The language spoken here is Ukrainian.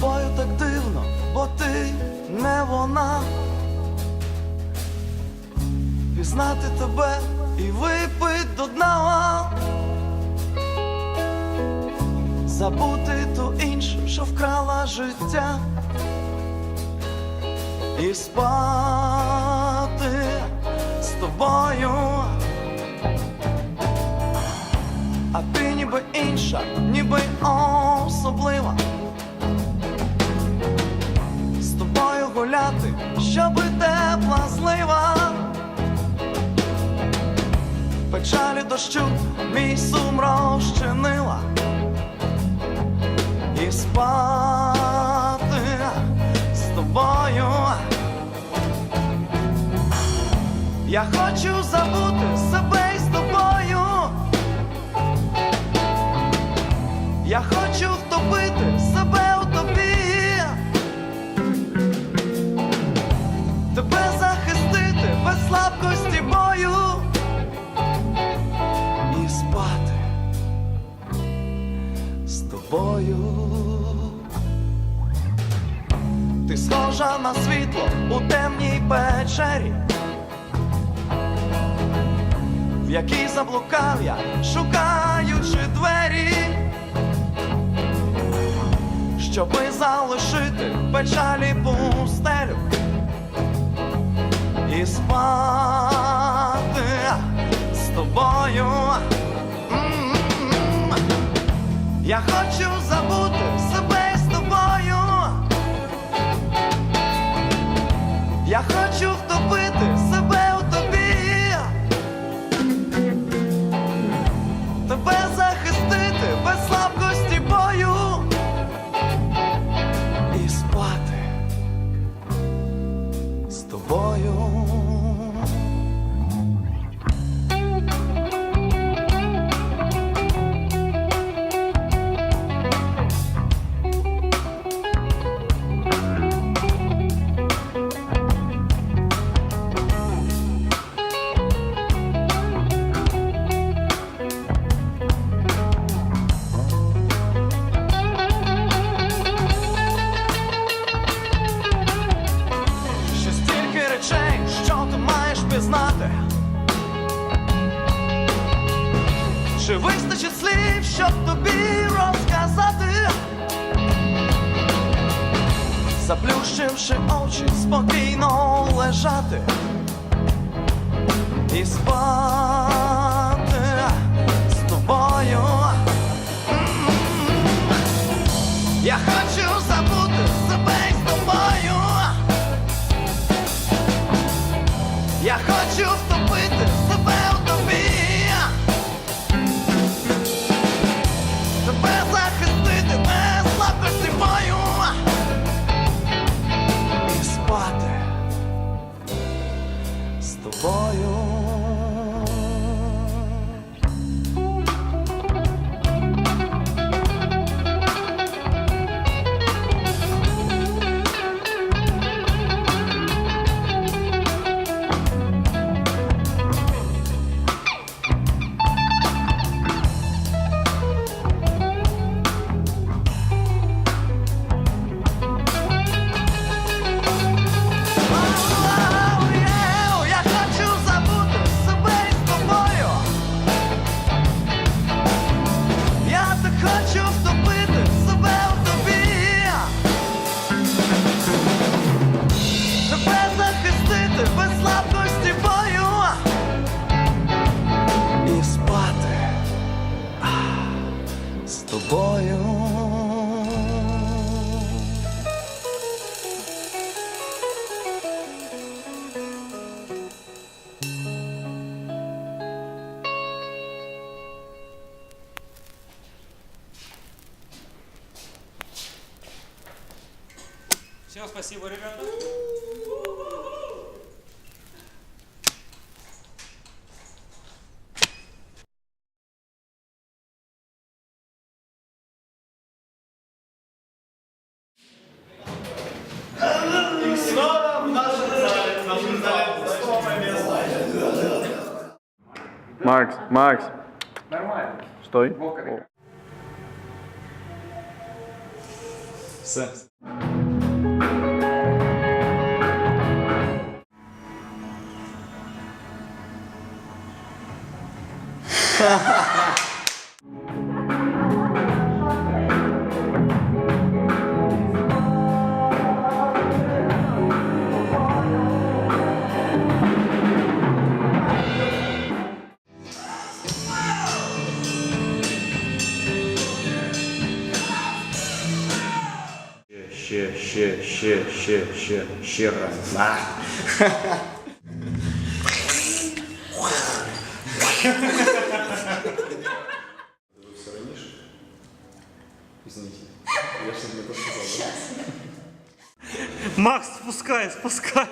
тобою так дивно, бо ти не вона. Пізнати тебе і випить до дна, забути ту іншу, що вкрала життя і спати з тобою. А ти ніби інша, ніби особлива. З тобою гуляти, щоби тепла злива. Печалі дощу мій сум розчинила і спати Я хочу забути себе з тобою. Я хочу втопити себе у тобі, тебе захистити без слабкості бою і спати з тобою. Ти схожа на світло у темній печері, в якій заблукав я, шукаючи двері. Щоби залишити печалі пустелю і спати вистачить слів, щоб тобі розказати? Заплющивши очі, спокійно лежати і спати з тобою. Все, спасибо, ребята. Макс, Макс, Нормально. стой. Все. 谢谢谢谢谢谢谢谢，来，哈哈。Пізніше. Я ж не то сказав, Макс, спускай, спускай.